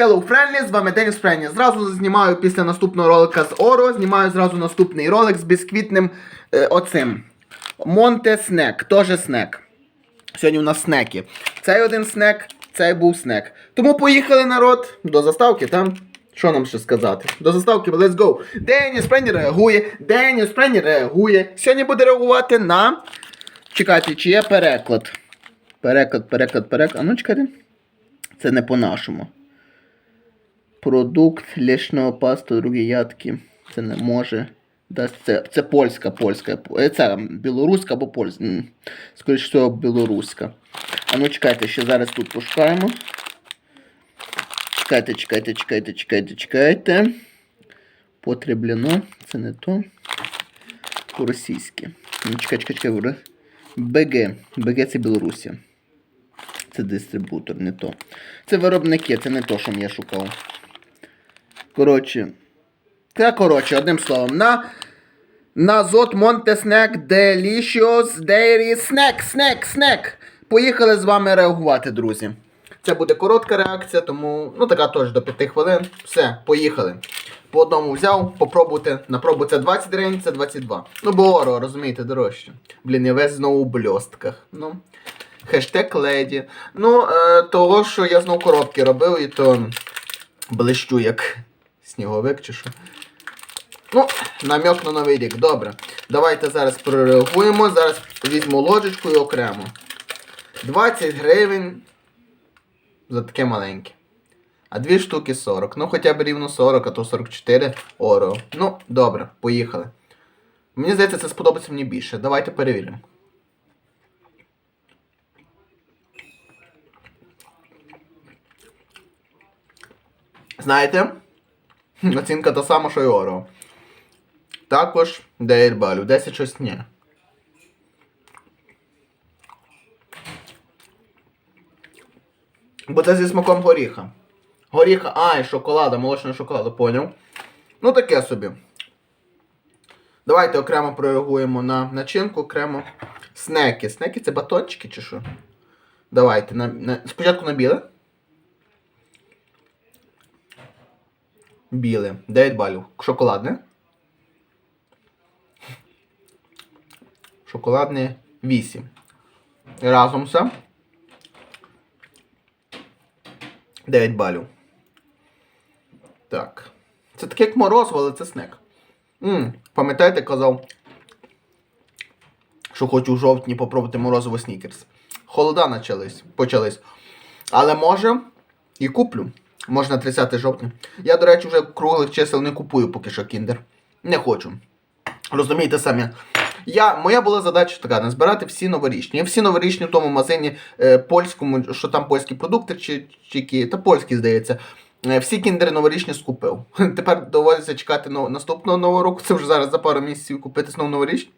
Hello Friendly, з вами Деніс Френні. Зразу знімаю після наступного ролика з Оро, знімаю зразу наступний ролик з бісквітним е, оцим. Монте Снек, теж снек. Сьогодні у нас снеки. Цей один снек, цей був снек. Тому поїхали народ до заставки, там. Що нам ще сказати? До заставки, let's go. Деніс Френні реагує, Деніс Френні реагує. Сьогодні буде реагувати на. Чекайте, чи є переклад. Переклад, переклад, переклад. А ну чекайте. Це не по-нашому. Продукт лішного пасту, другі ядки. Це не може. Це, це польська, польська. Це білоруська або польська. Скоріше всього, білоруська. А ну чекайте, ще зараз тут пошукаємо. Чекайте, чекайте, чекайте, чекайте, чекайте. Потреблено. Це не то. По-російськи. Ну, чекай, чекай, чекай. БГ. БГ це Білорусія. Це дистрибутор, не то. Це виробники, це не то, що я шукав. Коротше. Та коротше, одним словом. На. Назот Монте Снек Delicious Dairy Snack, Snack, Snack. Поїхали з вами реагувати, друзі. Це буде коротка реакція, тому ну така теж до 5 хвилин. Все, поїхали. По одному взяв, попробуйте. На пробу це 20 гривень, це 22. Ну, бо оро, розумієте, дорожче. Блін, я весь знову у бльостках. Ну. Хештег леді. Ну, е, того, що я знову коробки робив, і то блищу як сніговик чи що. Ну, намек на новий рік. Добре. Давайте зараз прореагуємо. Зараз візьму ложечку і окремо. 20 гривень за таке маленьке. А дві штуки 40. Ну, хоча б рівно 40, а то 44 оро. Ну, добре, поїхали. Мені здається, це сподобається мені більше. Давайте перевіримо. Знаєте, оцінка та сама, що й Оро. Також 9 балів, 10 щось ні. Бо це зі смаком горіха. Горіха, а, і шоколада, молочного шоколаду, поняв? Ну таке собі. Давайте окремо прореагуємо на начинку, окремо снеки. Снеки це батончики чи що? Давайте. На, на, спочатку на біле. Біле. 9 балів. Шоколадне. Шоколадне 8. Разом все. 9 балів. Так. Це таке як морозиво, але це снек. Ммм, пам'ятаєте, казав, що хочу в жовтні попробувати морозиво снікерс. Холода почались. Але може і куплю. Може на 30 жовтня. Я, до речі, вже круглих чисел не купую поки що кіндер. Не хочу. Розумієте самі. Я, моя була задача така, назбирати всі новорічні. Я всі новорічні в тому магазині е, польському, що там польські продукти, чи, чи та польські, здається. Е, всі кіндери новорічні скупив. Тепер доводиться чекати но, наступного нового року. Це вже зараз за пару місяців купити знову новорічні.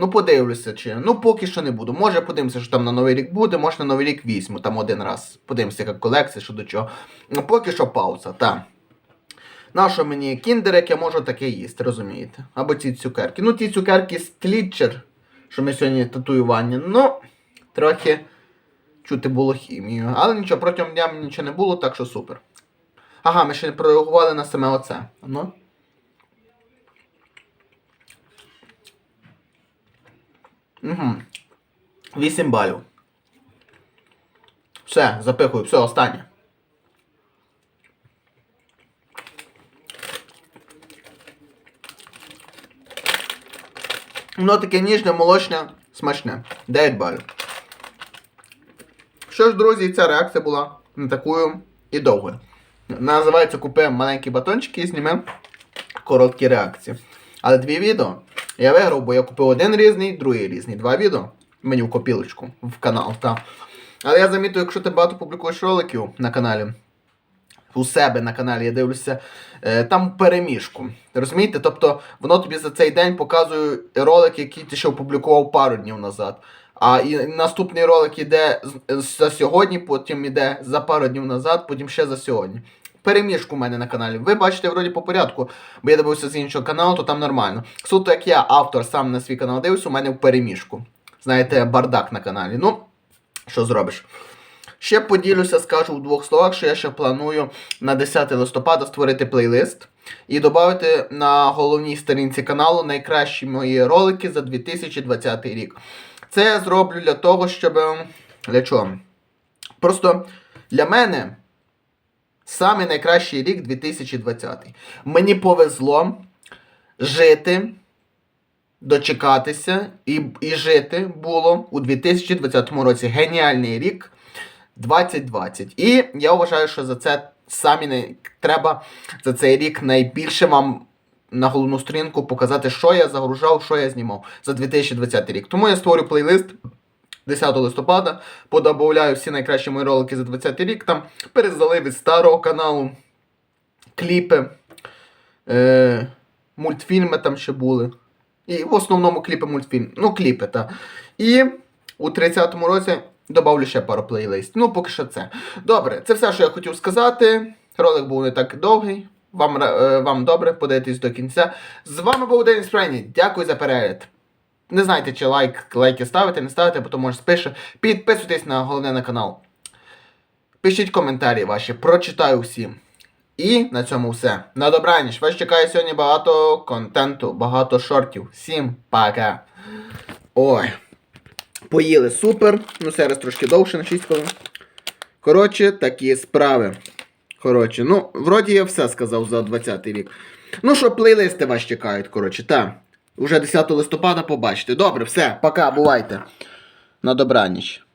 Ну, подивлюся, чи. Ну, поки що не буду. Може, подивимося, що там на Новий рік буде, може на Новий рік візьму там один раз. Подивимося, яка колекція, що до чого. Ну, поки що пауза, так. Нащо мені кіндер, як я можу таке їсти, розумієте? Або ці цукерки. Ну, ті цукерки стлітчер, що ми сьогодні татуювання, ну, трохи чути було хімію. Але нічого, протягом дня мені нічого не було, так що супер. Ага, ми ще не прореагували на саме оце. Ну. Угу. 8 балів. Все, запихую, все, останнє. Воно таке ніжне, молочне, смачне. 9 балів. Що ж, друзі, ця реакція була не такою і довгою. Називається купи маленькі батончики і знімемо короткі реакції. Але дві відео я виграв, бо я купив один різний, другий різний. Два відео мені в копілочку в канал. Та. Але я замітив, якщо ти багато публікуєш роликів на каналі, у себе на каналі, я дивлюся, е, там переміжку. Розумієте? Тобто воно тобі за цей день показує ролик, який ти ще опублікував пару днів назад. А і наступний ролик іде за сьогодні, потім іде за пару днів назад, потім ще за сьогодні. Переміжку у мене на каналі. Ви бачите, вроді по порядку, бо я дивився з іншого каналу, то там нормально. Суто як я, автор, сам на свій канал дивився, у мене в переміжку. Знаєте, бардак на каналі. Ну, що зробиш? Ще поділюся, скажу в двох словах, що я ще планую на 10 листопада створити плейлист і додати на головній сторінці каналу найкращі мої ролики за 2020 рік. Це я зроблю для того, щоб. Для чого? Просто для мене самий найкращий рік 2020. Мені повезло жити, дочекатися і, і жити було у 2020 році. Геніальний рік 2020. І я вважаю, що за це самі не треба за цей рік найбільше вам на головну сторінку показати, що я загружав, що я знімав за 2020 рік. Тому я створю плейлист 10 листопада, подобавляю всі найкращі мої ролики за 20 рік. Там перездали від старого каналу, кліпи, е, мультфільми там ще були. І в основному кліпи мультфільм. Ну, кліпи, так. І у 30-му році добавлю ще пару плейлистів. Ну, поки що це. Добре, це все, що я хотів сказати. Ролик був не так довгий. Вам, е, вам добре, подивитесь до кінця. З вами був Денис Френі. Дякую за перегляд. Не знайте, чи лайк, лайки ставити, не ставити, бо то може спише. Підписуйтесь на головне на канал. Пишіть коментарі ваші, прочитаю всі. І на цьому все. На добраніч. Вас чекає сьогодні багато контенту, багато шортів. Всім пока. Ой. Поїли супер. Ну, зараз трошки довше на 6 хвилин. Коротше, такі справи. Коротше, ну, вроді я все сказав за 20-й рік. Ну що, плейлисти вас чекають, коротше, та. Уже 10 листопада побачите. Добре, все, пока, бувайте. На добраніч.